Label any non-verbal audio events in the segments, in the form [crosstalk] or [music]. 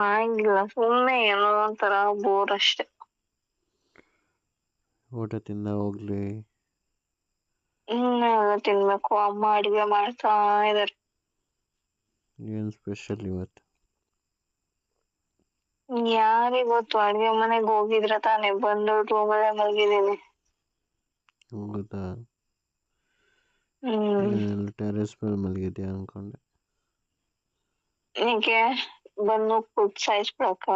ಆಗಿಲ್ಲ ಸುಮ್ಮನೆ ಏನೋ ಒಂಥರ ಬೋರ್ ಅಷ್ಟೇ. ಊಟ ತಿಂದ ಹೋಗ್ಲಿ. ಇನ್ನೆಲ್ಲ ತಿನ್ಬೇಕು ಅಮ್ಮ ಅಡಿಗೆ ಮಾಡ್ತಾ ಇದಾರೆ. ಏನ್ ಸ್ಪೆಷಲ್ ಇವತ್ತು ಯಾರಿಗ್ ಗೊತ್ತು ಅಡ್ಗೆ ಮನೆಗ್ ಹೋಗಿದ್ರ ತಾನೇ ಬಂದು ರೂಮಲ್ಲೇ ಮಲಗಿದೀನಿ ಹೌದಾ? ಹ್ಮ್. ಟೆರೆಸ್ ಮೇಲೆ ಮಲಗಿದ್ಯಾ ಅನ್ಕೊಂಡೆ. ನಿಂಗೆ ಬಂದು ಫುಡ್ ಸಾಯಿಸ್ಬಿಡಕ್ಕ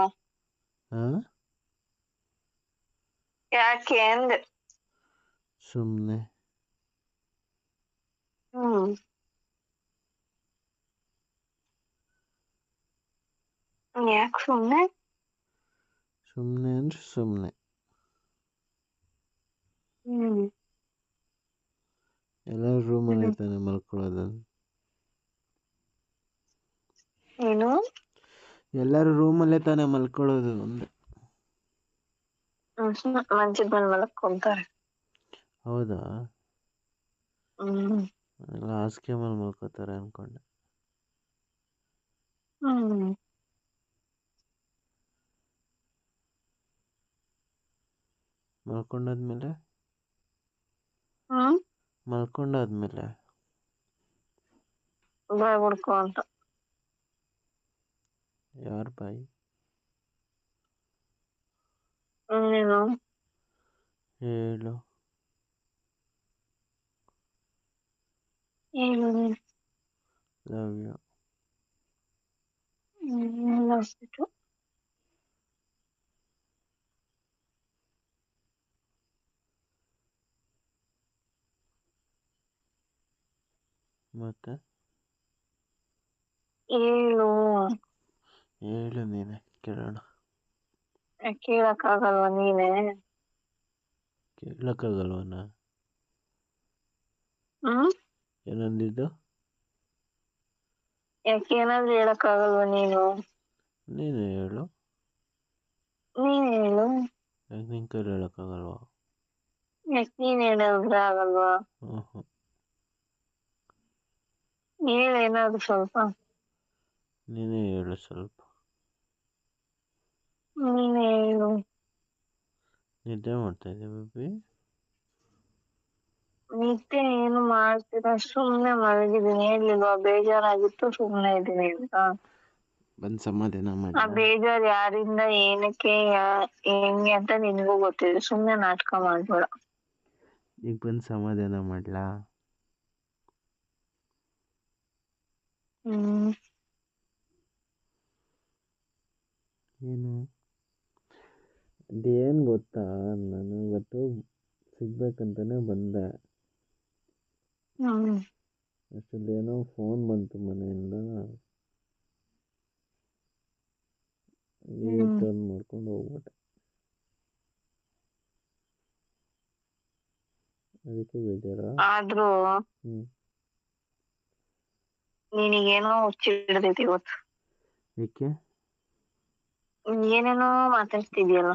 ಹಾ ಯಾಕೆ ಅಂದೆ ಸುಮ್ನೆ ಹ್ಮ್ ಯಾಕೆ ಸುಮ್ನೆ ಸುಮ್ನೆ ಅಂದ್ರೆ ಸುಮ್ನೆ ಹ್ಮ್ ಎಲ್ಲರೂ ರೂಮಲ್ಲಿ. ತಾನೆ ಮಲ್ಕೊಳ್ಳೋದು ಏನು ಎಲ್ಲರೂ ರೂಮಲ್ಲೇ ತಾನೇ ಮಲ್ಕೊಳ್ಳೋದು ಅಂದೆ ಮಂಚದ ಮೇಲೆ ಮಲಕ್ಕೊಂತಾರೆ ಹೌದಾ? ಎಲ್ಲ ಹಾಸಿಗೆ ಮೇಲೆ ಮಲ್ಕೋತಾರೆ ಅನ್ಕೊಂಡೆ. ಮಲ್ಕೊಂಡಾದ್ಮೇಲೆ? ಮಲ್ಕೊಂಡಾದ್ಮೇಲೆ? ಬಾಯ್ ಹುಡ್ಕೋ ಅಂತ. ಯಾರ ಬಾಯಿ ನೀನು ಹೇಳು ಏನು ನೀನು ಲವ್ ಯು ಹ್ಮ್ ಅಷ್ಟಿಟ್ಟು ಮತ್ತೆ ಹೇಳು ಹೇಳು ನೀನೆ ಕೇಳೋಣ. ಕೇಳಕ್ಕಾಗಲ್ವಾ ನೀನೆ? ಕೇಳಕ್ಕಾಗಲ್ವನ? ಹ್ಮ್? ಏನಂದಿದ್ದು? ಯಾಕೆ ಏನಾದ್ರು ಹೇಳಕ್ಕಾಗಲ್ವಾ ನೀನು? ನೀನು ಹೇಳು. ನೀನ್ ಹೇಳು. ಯಾಕೆ ನಿನ್ ಕೈಲಿ ಹೇಳಕ್ಕಾಗಲ್ವಾ? ಯಾಕೆ ನೀನ್ ಹೇಳಿದ್ರೆ ಆಗಲ್ವಾ? ಹ್ಮ್. ಹ್ಞೂ ಹೇಳೇನಾದ್ರು ಸ್ವಲ್ಪ. ನೀನೇ ಹೇಳು ಸ್ವಲ್ಪ. ನೀನ್ ಏನು ನಿದ್ದೆ ಮಾಡ್ತಾ ಇದ್ದೆ ಬೇಬಿ ನಿದ್ದೆ ಏನು ಮಾಡ್ತೀರಾ ಸುಮ್ಮನೆ ಮಲಗಿದ್ದೀನಿ ಹೇಳಿಲ್ವಾ ಬೇಜಾರಾಗಿತ್ತು ಸುಮ್ಮನೆ ಇದೀನಿ ಅಂತ ಬಂದ್ ಸಮಾಧಾನ ಆ ಬೇಜಾರ್ ಯಾರಿಂದ ಏನಕ್ಕೆ ಯಾ- ಹೆಂಗೆ ಅಂತ ನಿನಗೂ ಗೊತ್ತಿದೆ ಸುಮ್ಮನೆ ನಾಟಕ ಮಾಡ್ಬೇಡ ಈಗ ಬಂದು ಸಮಾಧಾನ ಮಾಡ್ಲಾ ಹ್ಮ್ ಏನು ಅದೇನು ಗೊತ್ತಾ? ನಾನು ಇವತ್ತು ಸಿಗ್ಬೇಕಂತಾನೆ ಬಂದೆ. ಹ್ಮ್. ಅಷ್ಟರಲ್ಲಿ ಏನೋ ಫೋನ್ ಬಂತು ಮನೆಯಿಂದ. ಹ್ಮ್. ಟರ್ನ್ ಮಾಡ್ಕೊಂಡು ಹೋಗ್ಬಿಟ್ಟೆ. ಅದಕ್ಕೆ ಬೇಜಾರ? ಆದ್ರೂ ಹ್ಞೂ ನಿನಗೇನೋ ಹುಚ್ಚಿಡ್ದೈತಿ ಇವತ್ತು. ಏಕೆ? ಏನೇನೋ ಮಾತಾಡ್ತಿದ್ಯಲ್ಲ.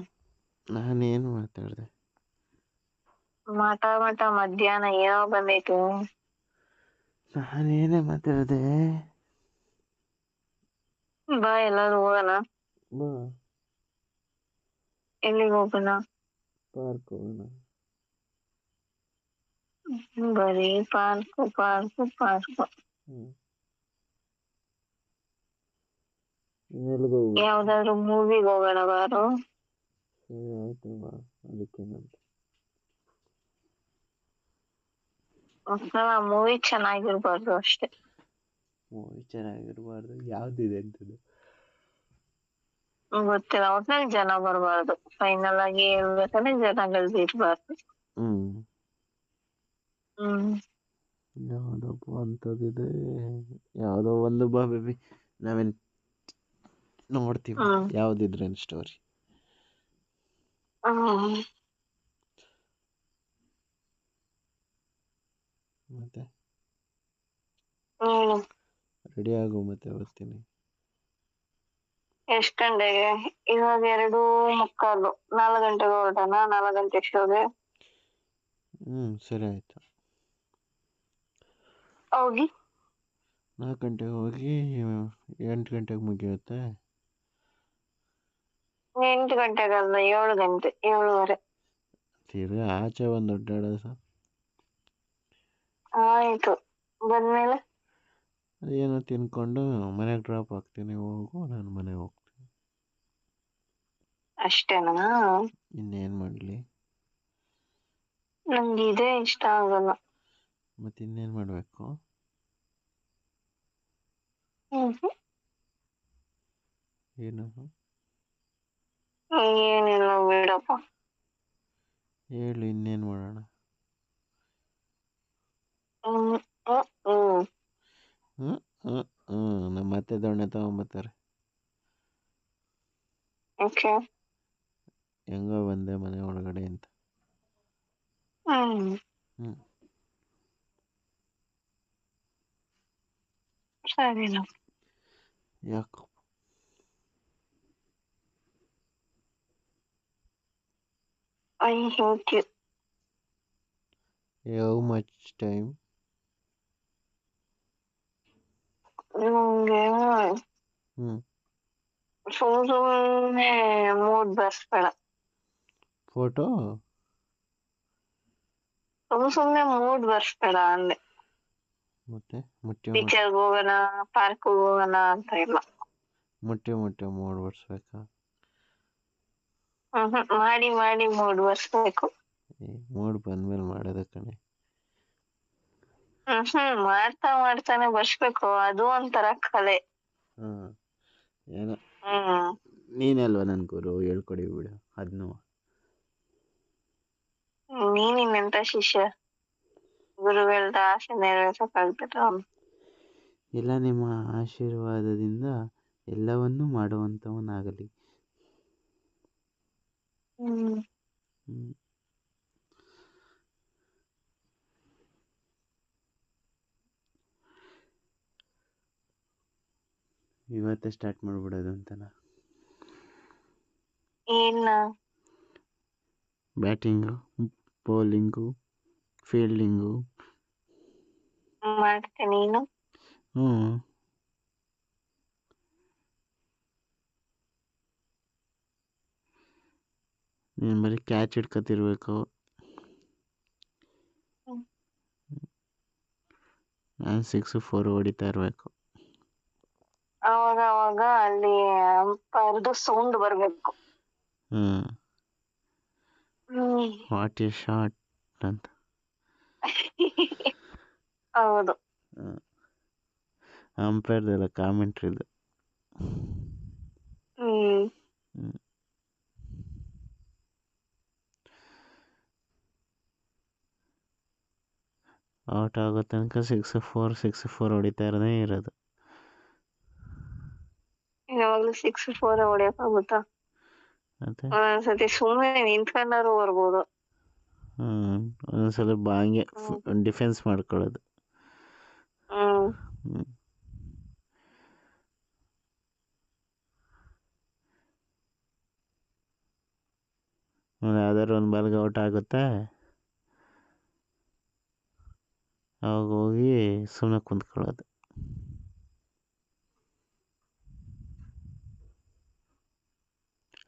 ನಾನೇನು ಮಾತಾಡ್ದೆ? ಮಾಟ ಮಾಟ ಮಧ್ಯಾಹ್ನ ಏನೋ ಬಂದೈತು. ನಾನೇನೇ ಮಾತಾಡ್ದೆ? ಬಾ ಎಲ್ಲಾರು ಹೋಗೋಣ. ಬಾ. ಎಲ್ಲಿಗೆ ಹೋಗೋಣ? ಪಾರ್ಕ್ ಹೋಗೋಣ. ಬರೀ ಪಾರ್ಕ್ ಪಾರ್ಕ್ ಪಾರ್ಕ್. ಯಾವ್ದಾದ್ರು ಮೂವಿಗೆ ಹೋಗೋಣ ಬಾರು. ಸರಿ ಆಯ್ತು ಮೂವಿ ಚೆನ್ನಾಗಿರ್ಬಾರ್ದು ಅಷ್ಟೇ. ಮೂವಿ ಚೆನ್ನಾಗಿರ್ಬಾರ್ದು. ಯಾವ್ದಿದೆ ಅಂತದ್ದು? ಗೊತ್ತಿಲ್ಲ. ಒಟ್ನಲ್ಲಿ ಜನ ಬರಬಾರ್ದು. ಫೈನಲ್ ಆಗಿ ಹೇಳ್ಬೇಕಂದ್ರೆ ಜನಗಳ್ದು ಇರ್ಬಾರ್ದು. ಹ್ಮ್. ಹ್ಮ್. ಯಾವುದಪ್ಪ ಅಂಥದ್ದಿದೆ. ಯಾವುದೋ ಒಂದು ಬಾ ಬೇಬಿ ನಾವೇನು ನೋಡ್ತೀವಿ. ಯಾವ್ದಿದ್ರೇನು ಸ್ಟೋರಿ ಮತ್ತೆ? ರೆಡಿ ಆಗು ಮತ್ತೆ ಬರ್ತೀನಿ ಎಷ್ಟ್ ಗಂಟೆಗೆ? ಇವಾಗ ಎರಡು ಮುಕ್ಕಾಲು. ನಾಲ್ಕು ಗಂಟೆಗೆ ಹೊರಡೋಣ ನಾಲ್ಕು ಗಂಟೆ ಎಷ್ಟೋಗೆ? ಹ್ಮ್ ಸರಿ ಆಯ್ತು. ಹೋಗಿ. ನಾಲ್ಕು ಗಂಟೆಗೆ ಹೋಗಿ ಎಂಟು ಗಂಟೆಗೆ ಮುಗಿಯುತ್ತೆ. ಎಂಟು ಗಂಟೆಗಲ್ಲ ಏಳು ಗಂಟೆ ಏಳುವರೆ. ತಿರ್ಗಾ ಆಚೆ ಬಂದು ಅಡ್ಡಾಡೋದು ಸರ್. ಆಯ್ತು. ಬಂದ್ಮೇಲೆ? ಏನೋ ತಿನ್ಕೊಂಡು ಮನೆಗೆ ಡ್ರಾಪ್ ಆಗ್ತೀನಿ ಹೋಗು ನಾನು ಮನೆಗೆ ಹೋಗ್ತೀನಿ. ಅಷ್ಟೇನಾ? ಇನ್ನೇನು ಮಾಡಲಿ? ನಂಗೆ ಇದೇ ಇಷ್ಟ ಆಗಲ್ಲ. ಮತ್ತೆ ಇನ್ನೇನು ಮಾಡಬೇಕು? ಏನು? ಏನಿಲ್ಲ ಬಿಡಪ್ಪ ಹೇಳು ಇನ್ನೇನು ಮಾಡೋಣ? ಹ್ಞೂ ಹ್ಞೂ ಹ್ಞೂ ನಮ್ಮ ಮತ್ತೆ ದೊಣ್ಣೆ ತಗೊಂಬತ್ತಾರೆ ಓಕೆ. ಹೆಂಗೋ ಬಂದೆ ಮನೆ ಒಳಗಡೆ ಅಂತ. ಹ್ಞೂ ಸರಿನಾ. ಯಾಕೋ I hate you. How much time ನಂಗೆ ಸುಮ್ ಸುಮ್ನೆ ಮೂಡ್ ಬರ್ಸ್ಬೇಡ ಫೋಟೋ ಅವನು ಸುಮ್ಮನೆ ಮೂಡ್ ಬರ್ಸ್ಬೇಡ ಅಂದೆ ಮತ್ತೆ ಮುಟ್ಟಿ ಹೋಗೋಣ ಪಾರ್ಕ್ ಹೋಗೋಣ ಅಂತ ಇಲ್ಲ. ಮುಟ್ಟಿ ಮುಟ್ಟಿ ಮೂಡ್ ಬರ್ಸ್ಬೇಕಾ ಹ್ಮ್ ಹ್ಮ್ ಮಾಡಿ ಮಾಡಿ ಮೂಡ್ ಬರ್ಸ್ಬೇಕು ಮೂಡ್ ಬಂದ್ಮೇಲೆ ಮಾಡೋದ ಕಣೆ. ಹ್ಮ್ ಮಾಡ್ತಾ ಮಾಡ್ತಾನೆ ಬರ್ಸ್ಬೇಕು ಅದು ಒಂಥರ ಕಲೆ. ಹಾಂ ಏನೋ ನೀನಲ್ವ ನನ್ನ ಗುರು? ಹೇಳ್ಕೊಡಿ ಬಿಡು ಅದ್ನು. ನೀನಿನ್ನೆಂತ ಶಿಷ್ಯ? ಗುರುಗಳದ ಆಸೆ ನೆರವೇರ್ಸಕ್ಕಾಗ್ಬಿಟ್ಟ ಎಲ್ಲ ನಿಮ್ಮ ಆಶೀರ್ವಾದದಿಂದ ಎಲ್ಲವನ್ನೂ ಹ್ಮ್. ಇವತ್ತೇ ಸ್ಟಾರ್ಟ್ ಮಾಡ್ಬಿಡೋದು ಅಂತನಾ? ಏನ? ಬ್ಯಾಟಿಂಗು ಬೌಲಿಂಗು ಫೀಲ್ಡಿಂಗು ಮಾಡ್ತೀನಿ ನೀನು? ಹ್ಞೂ ನೀನು ಬರೀ ಕ್ಯಾಚ್ ಹಿಡ್ಕೊತಿರ್ಬೇಕು. ನಾನು ಸಿಕ್ಸು ಫೋರ್ ಹೊಡಿತಾ ಇರಬೇಕು. ಅವಾಗ ಅವಾಗ ಅಲ್ಲಿ ಅಂಪೈರ್ದು ಸೌಂಡ್ ಬರಬೇಕು. ಹ್ಮ್. ವಾಟ್ ಎ ಶಾಟ್ ಅಂತ. ಹೌದು. ಅಂಪೈರ್ದೆಲ್ಲ ಕಾಮೆಂಟ್ರಿದು ಹ್ಮ್. ಔಟ್ ಆಗೋ ತನಕ ಸಿಕ್ಸ್ ಫೋರ್ ಸಿಕ್ಸ್ ಫೋರ್ ಹೊಡಿತಾ ಇರೋದೇ ಇರೋದು. ಯಾವಾಗಲೂ ಸಿಕ್ಸ್ ಫೋರ್ ಹೊಡಿಯಕ್ ಆಗುತ್ತಾ? ಮತ್ತೆ? ಒಂದೊಂದ್ಸತಿ ಸುಮ್ಮನೆ ನಿಂತ್ಕೊಂಡಾರು ಬರ್ಬೋದು ಹ್ಞೂ ಒಂದೊಂದ್ಸಲ ಬಾಂಗೆ ಡಿಫೆನ್ಸ್ ಮಾಡ್ಕೊಳ್ಳೋದು. ಹ್ಮ್. ಯಾವ್ದಾದ್ರು ಒಂದು ಬಾಲ್ಗೆ ಔಟ್ ಆಗುತ್ತೆ? ಅವಾಗ ಹೋಗಿ ಸುಮ್ಮನೆ ಕುಂತ್ಕೊಳ್ಳೋದು.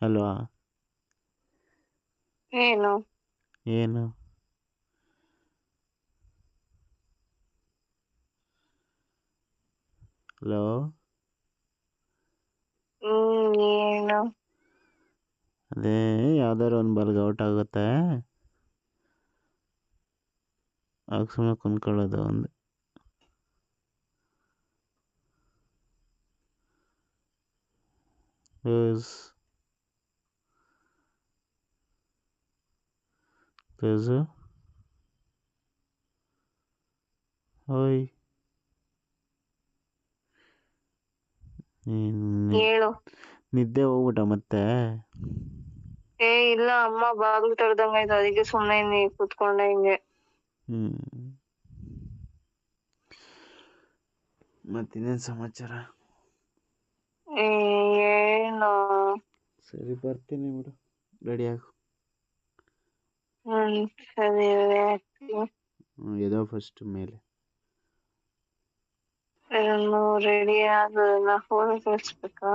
ಅಲ್ವಾ? ಏನು? ಏನು? ಹಲೋ? ಏನು? ಅದೇ ಯಾವ್ದಾದ್ರು ಒಂದು ಬಾಲ್ಗೆ ಔಟ್ ಆಗುತ್ತೆ. ಆಗ ಸುಮ್ಮನೆ ಕುಂತ್ಕೊಳ್ಳೋದು ಒಂದು ಲೂಸು ಓಯ್ ನೀನು ಹೇಳು. ನಿದ್ದೆ ಹೋಗ್ಬಿಟ್ಟ ಮತ್ತೆ? ಏ ಇಲ್ಲ ಅಮ್ಮ ಬಾಗಿಲು ತೆಗ್ದಂಗಾಯ್ತು ಅದಕ್ಕೆ ಸುಮ್ಮನೆ ನೀ ಕುತ್ಕೊಂಡೆ ಹಿಂಗೆ. ಹ್ಞೂ ಮತ್ತಿನ್ನೇನು ಸಮಾಚಾರ? ಏನು? ಸರಿ ಬರ್ತೀನಿ ಬಿಡು. ರೆಡಿ ಆಗು. ಹ್ಮ್ ಸರಿ ಎದೋ ಫಸ್ಟ್ ಮೇಲೆ. ರೆಡಿ ಆಗ ನಾ ಫೋನ್ ಕಳಿಸ್ಬೇಕಾ?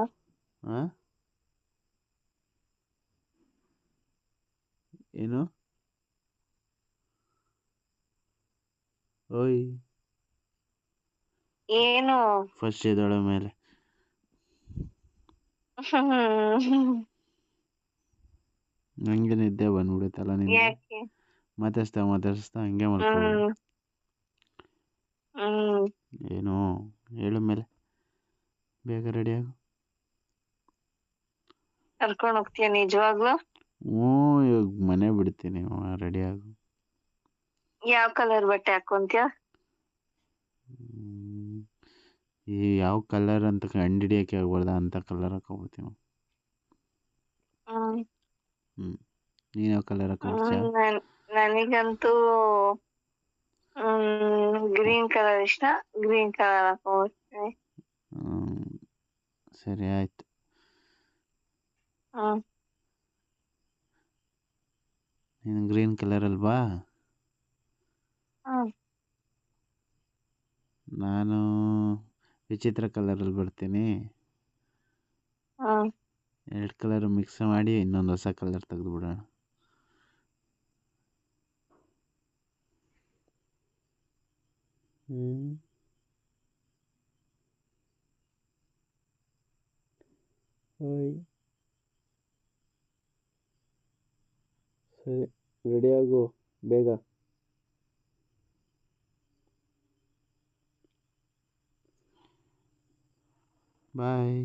ಏನು? ಓಯ್. ಏನು? ಫಸ್ಟ್ ಎದೊಳ ಮೇಲೆ. [laughs] ನಂಗೆ ನಿದ್ದೆ ಬಂದ್ಬಿಡುತ್ತಲ್ಲ ನಿಂಗೆ? ಯಾಕೆ? ಮಾತಾಡ್ಸ್ತಾ ಮಾತಾಡಿಸ್ತಾ ಹಂಗೆ ಮಾಡ್ಕೊಂಡು ಹ್ಮ್. ಹ್ಮ್. ಏನು? ಹೇಳು ಮೇಲೆ. ಬೇಗ ರೆಡಿ ಆಗು. ಕರ್ಕೊಂಡ್ ಹೋಗ್ತೀಯ ನಿಜವಾಗ್ಲು? ಹ್ಞೂ ಇವಾಗ ಮನೆ ಬಿಡ್ತೀನಿ ರೆಡಿ ಆಗು. ಯಾವ ಕಲರ್ ಬಟ್ಟೆ ಹಾಕೊಂತೀಯ? ಈ ಯಾವ ಕಲರ್ ಅಂತ ಕಂಡುಹಿಡಿಯೋಕೆ ಆಗ್ಬಾರ್ದ ಅಂತ ಕಲರ್ ಹಾಕೊಂಡ್ಬಿಡ್ತೀನಿ ಹ್ಮ್. ಹ್ಞೂ ನೀನು ಯಾವ ಕಲರ್ ನನಗಂತೂ ಹ್ಮ್ ಗ್ರೀನ್ ಕಲರ್ ಇಷ್ಟ. ಗ್ರೀನ್ ಕಲರ್ ಹಾಕೊಂಡ್ಬಿಡ್ತೀನಿ. ಸರಿ ಆಯ್ತು. ನೀನು ಗ್ರೀನ್ ಕಲರ್ ಅಲ್ವಾ ಹ್ಮ್ ನಾನು ವಿಚಿತ್ರ ಕಲರಲ್ಲಿ ಬರ್ತೀನಿ. ಎರಡು ಕಲರ್ ಮಿಕ್ಸ್ ಮಾಡಿ ಇನ್ನೊಂದು ಹೊಸ ಕಲರ್ ತೆಗೆದುಬಿಡೋಣ ಹ್ಞೂ ಹಾಯ್ ಸರಿ. ರೆಡಿ ಆಗು ಬೇಗ. ಬಾಯ್